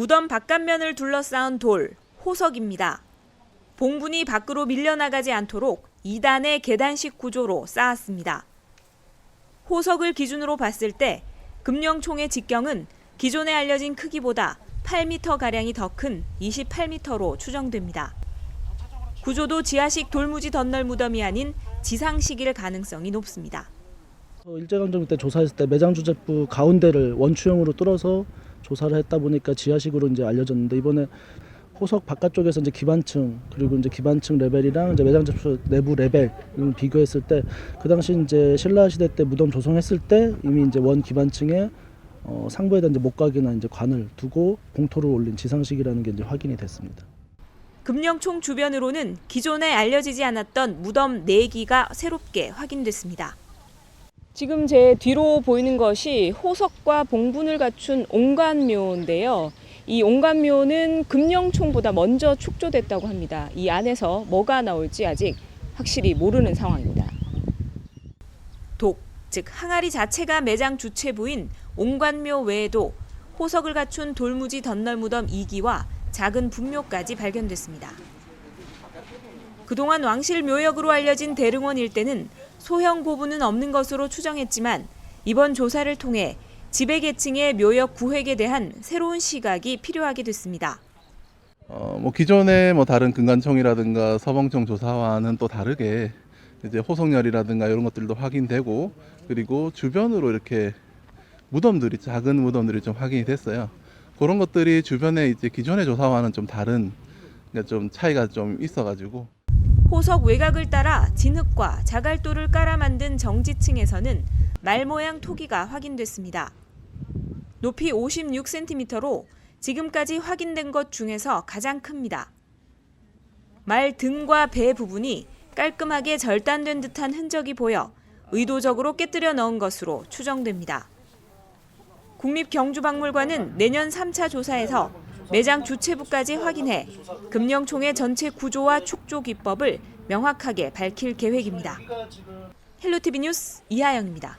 무덤 바깥면을 둘러싸은 돌, 호석입니다. 봉분이 밖으로 밀려나가지 않도록 2단의 계단식 구조로 쌓았습니다. 호석을 기준으로 봤을 때 금령총의 직경은 기존에 알려진 크기보다 8m가량이 더 큰 28m로 추정됩니다. 구조도 지하식 돌무지 덧널 무덤이 아닌 지상식일 가능성이 높습니다. 어, 일제강점기 때 조사했을 때 매장주재부 가운데를 원추형으로 뚫어서 조사를 했다 보니까 지하식으로 이제 알려졌는데 이번에 호석 바깥쪽에서 이제 기반층 그리고 이제 기반층 레벨이랑 이제 매장주재부 내부 레벨 을 비교했을 때 그 당시 이제 신라 시대 때 무덤 조성했을 때 이미 이제 원 기반층에 어, 상부에다 이제 목각이나 이제 관을 두고 공토를 올린 지상식이라는 게 이제 확인이 됐습니다. 금령총 주변으로는 기존에 알려지지 않았던 무덤 4기가 새롭게 확인됐습니다. 지금 제 뒤로 보이는 것이 호석과 봉분을 갖춘 옹관묘인데요. 이 옹관묘는 금령총보다 먼저 축조됐다고 합니다. 이 안에서 뭐가 나올지 아직 확실히 모르는 상황입니다. 독, 즉 항아리 자체가 매장 주체부인 옹관묘 외에도 호석을 갖춘 돌무지 덧널 무덤 2기와 작은 분묘까지 발견됐습니다. 그동안 왕실 묘역으로 알려진 대릉원 일대는 소형 고분은 없는 것으로 추정했지만 이번 조사를 통해 지배계층의 묘역 구획에 대한 새로운 시각이 필요하게 됐습니다. 어, 뭐 기존의 뭐 다른 금관총이라든가 서봉총 조사와는 또 다르게 이제 호석열이라든가 이런 것들도 확인되고 그리고 주변으로 이렇게 무덤들이 작은 무덤들이 좀 확인이 됐어요. 그런 것들이 주변에 이제 기존의 조사와는 좀 다른 그러니까 좀 차이가 좀 있어가지고 호석 외곽을 따라 진흙과 자갈돌을 깔아 만든 정지층에서는 말 모양 토기가 확인됐습니다. 높이 56cm로 지금까지 확인된 것 중에서 가장 큽니다. 말 등과 배 부분이 깔끔하게 절단된 듯한 흔적이 보여 의도적으로 깨뜨려 넣은 것으로 추정됩니다. 국립경주박물관은 내년 3차 조사에서 매장 주체부까지 확인해 금령총의 전체 구조와 축조 기법을 명확하게 밝힐 계획입니다. 헬로티비 뉴스 이하영입니다.